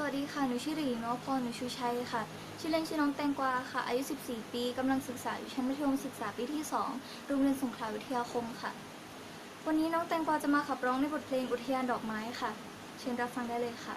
สวัสดีค่ะ หนูชื่อหลีนอพรหนูชูชัยค่ะ ชื่อเล่นชื่อน้องแตงกวาค่ะ อายุ 14 ปีกำลังศึกษาอยู่ชั้นมัธยมศึกษาปีที่ 2 โรงเรียนสงขลาวิทยาคมค่ะ วันนี้น้องแตงกวาจะมาขับร้องในบทเพลงอุทยานดอกไม้ค่ะ เชิญรับฟังได้เลยค่ะ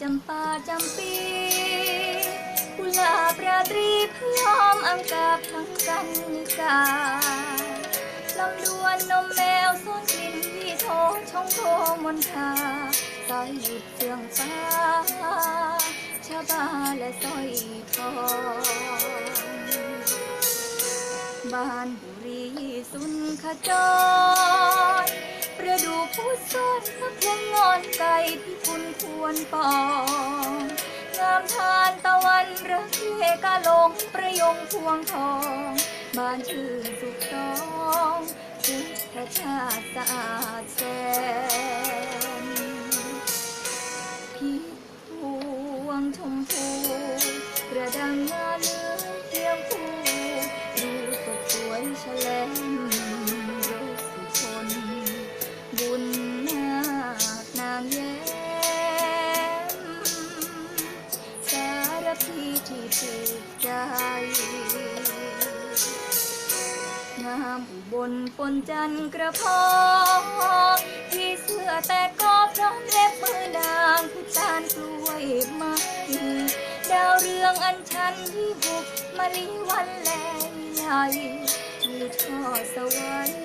จำปาจำปีกุหลาบราตรีพยอมอังกาบทั้งกันนิกาลำดวนนมแมวซ่อนกลิ่นพี่โทช่องโทมนทาสายหยุดเสียงฟ้าชาบาและสร้อยทองบ้านบุรีสุนขจร ผู้ซ่อนพระพงงอนไก่ที่คุณควรปองงามทานตะวันระเคกาลงประยงพวงทอง บ้านชื่นสุขสองพุทธชาติสะอาดแสนพี่พวงชมพูกระดังงาเลื้อยเทียงคู่ ถูกใจ งามอุบลปนจันกระพองที่เสื้อแต่ก็พร้อมเล็บมือนางผู้ตานกล้วยมาดาวเรืองอันชันที่บุกมาลีวันแลใหญ่อยู่ทอดสวรรค์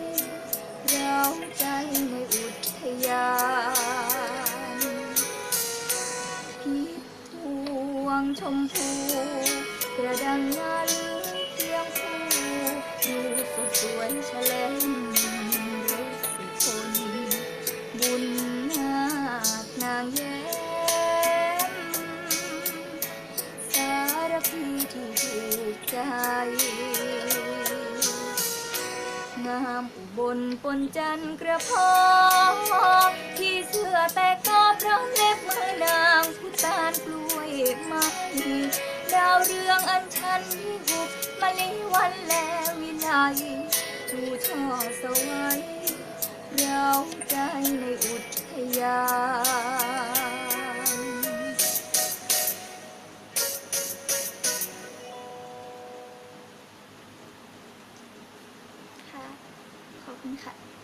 เราใจในอุทยา ชมพูกระดังงาเลือเทียงคู่ดูสดสวยแฉลมรสุคนบุญนาคนางแย้มสารพีที่ถูกใจ งามอุบลปนจันกระพองที่าวเรืองอันชันที่หุบมาลีวันและวิไลดูช่อสวัยเราใจในอุทยานค่ะ ขอบคุณค่ะ